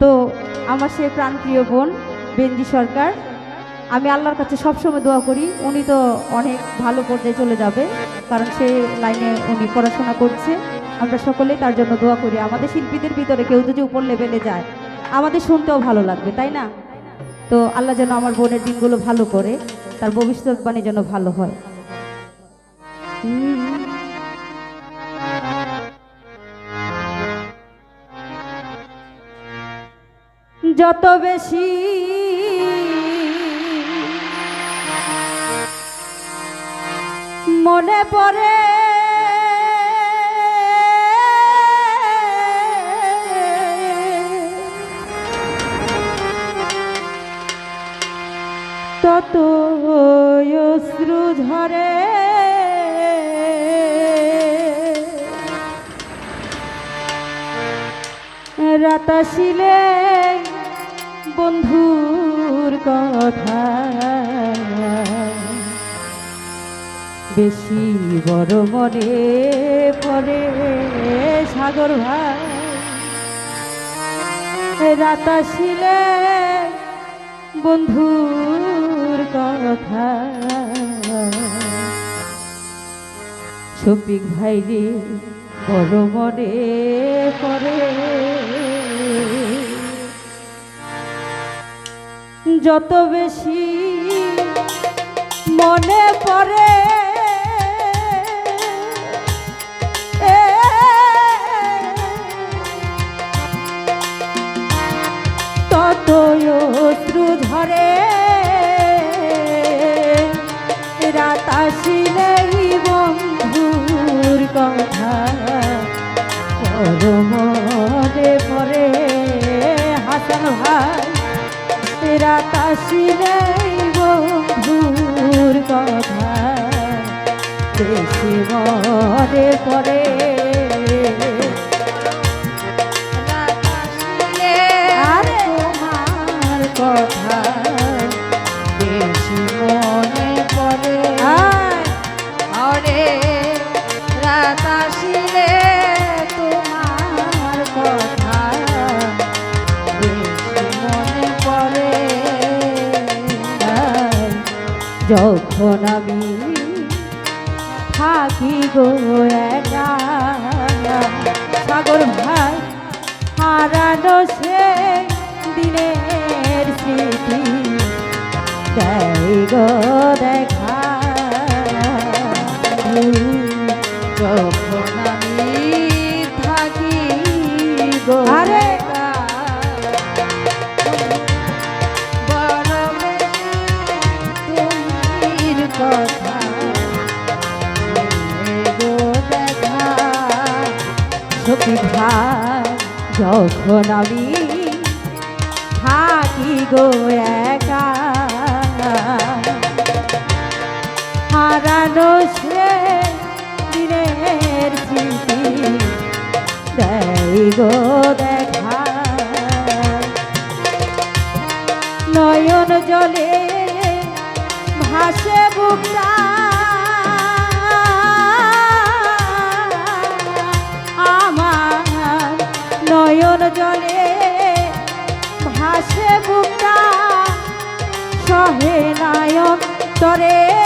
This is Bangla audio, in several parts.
তো আমার সে প্রাণপ্রিয় বোন বেন্দি সরকার, আমি আল্লাহর কাছে সবসময় দোয়া করি, উনি তো অনেক ভালো পর্যায়ে চলে যাবে, কারণ সে লাইনে উনি পড়াশোনা করছে। আমরা সকলেই তার জন্য দোয়া করি। আমাদের শিল্পীদের ভিতরে কেউ যদি উপর লেভেলে যায়, আমাদের শুনতেও ভালো লাগবে, তাই না? তো আল্লাহ যেন আমার বোনের দিনগুলো ভালো করে, তার ভবিষ্যৎবাণী যেন ভালো হয়। হুম। যত বেশি। মনে পড়ে তত অশ্রু ঝরে। রাতাশিলে বন্ধুর কথা। বেশি বড় মনে পড়ে সাগর ভাই। রাতাশিলে বন্ধুর কথা। শফিক ভাই রে বড় মনে পড়ে যত বেশি মনে পড়ে পড়ে যখন আমি থাকি গো একা সাগর ভাই হারানো সে দিনের স্মৃতি। দেয় গো দেখা গো দেখা। নয়ন জলে ভাসে বুকটা। নয়ন জলে ভাসে বুকটা। সহে নায়ক তরে।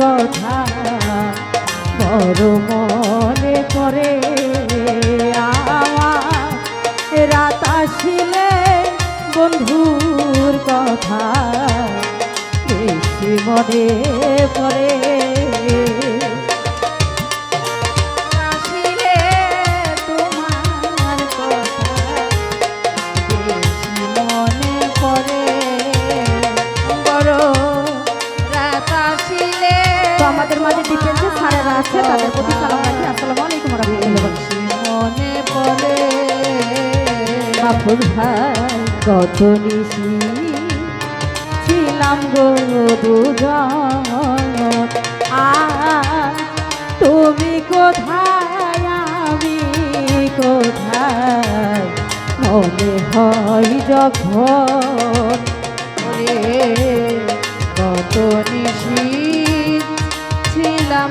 কথা বড় মনে করে রাত আসিলে বন্ধুর কথা বেশি মনে আমাদের মাঝে ডিফেন্সে স্যারেরা আছে, তাদের প্রতি সালাম রাখি আসসালামু আলাইকুম রহমতুল্লাহ। বেশি মনে পড়ে মাহফুজ ভাই কত নিশি ছিলাম গো দুজন। আর তুমি কোথায়, আমি কোথায়? মনে হয় যখন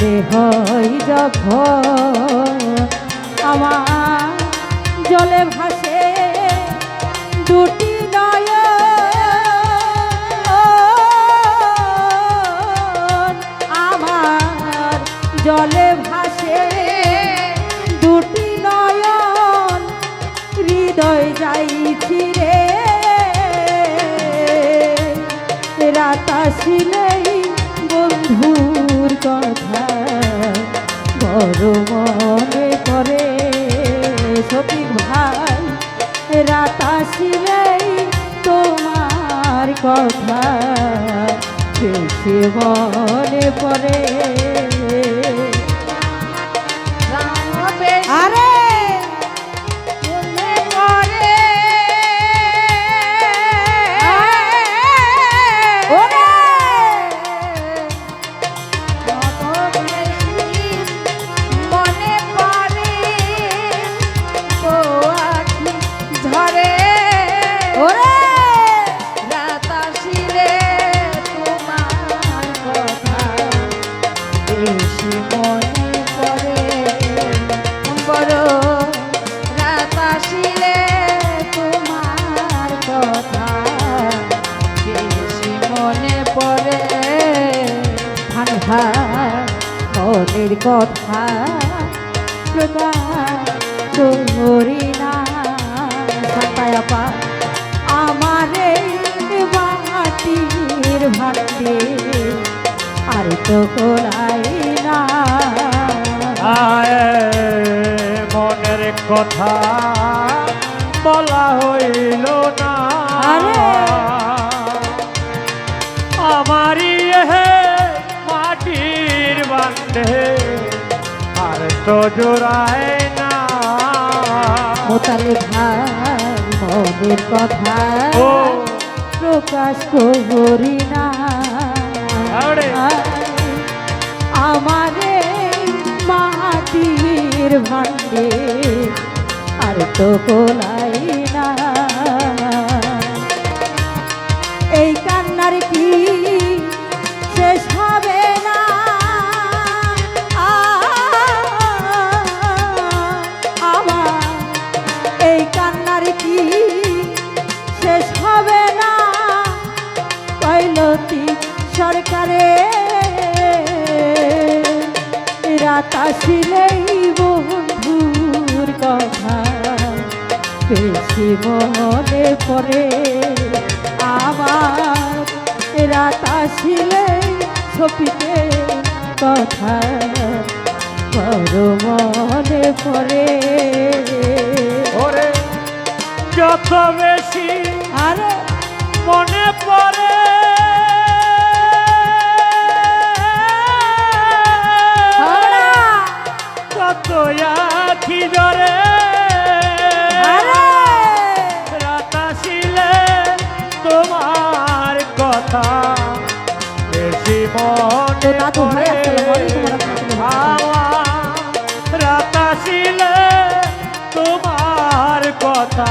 মনে হয় যখন আমার জলে ভাসে দুটি মনের জোড়ায় না। মোতালে ভাই মনের কথা প্রকাশ করি না! আমারে মাটির ভাঙে আর তো কোলাই আসিলেই বন্ধুর কথা। বেশি মনে পড়ে আমার রাত ছপিতে কথা। বড় মনে পড়ে। ওরে যত বেশি আরে মনে পড়ে আখি জরে আরে তোমার কথা বেশি মনে পড়ে আসসালামু আলাইকুম ওয়া রাহমাতুল্লাহি ওয়া বারাকাতুহু। আমার রাত আসিলে তোমার কথা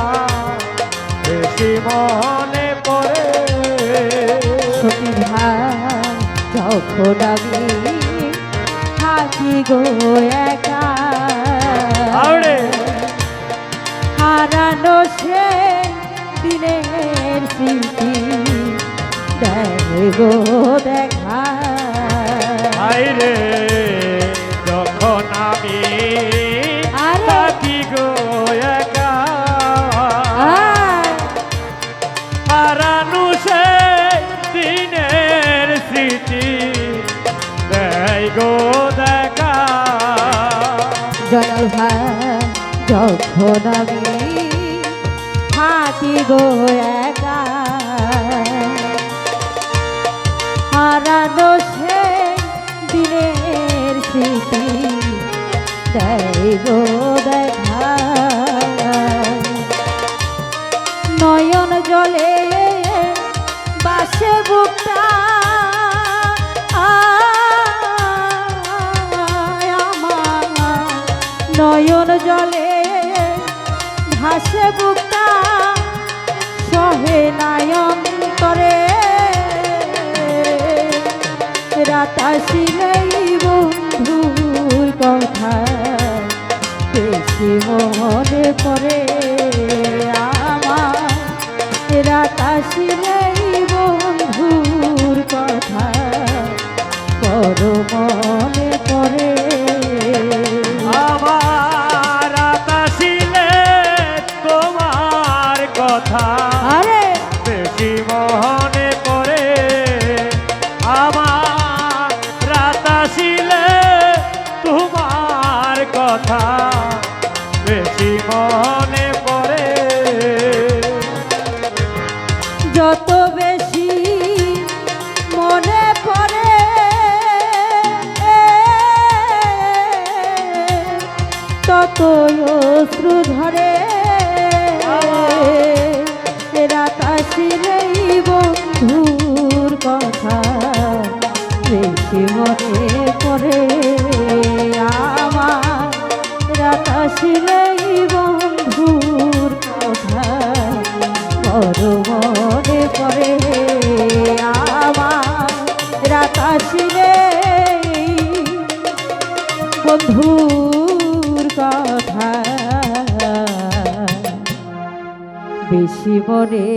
বেশি মনে পড়ে সতী ভাই যখন আমি থাকি গো একা! হারানো সে দিনের স্মৃতি। গো দেখা। আইরে যখন আমি আরে! দিনের স্মৃতি। দেয় গো এখন আমি থাকি গো একা সে দিনের স্মৃতি দেয় গো দেখা নয়ন জলে বাসে বুকটা নয়ন জলে ভাসে বুকটা সহে নায়ন্তরে রাতাশিলেই বন্ধুর কথা, বেশি মনে পড়ে আমার। রাতাশিলেই বন্ধুর কথা, বড় মনে পড়ে কথা। আরে। বেশি মনে পড়ে আমার রাত আসিলে তোমার কথা। বেশি মনে পড়ে। যত বেশি মনে পড়ে তত অশ্রু ধরে। মনে পড়ে আমার রাত আসিলেই বন্ধুর কথা। মনে পড়ে আমার রাত আসিলে বন্ধুর কথা। বেশি মনে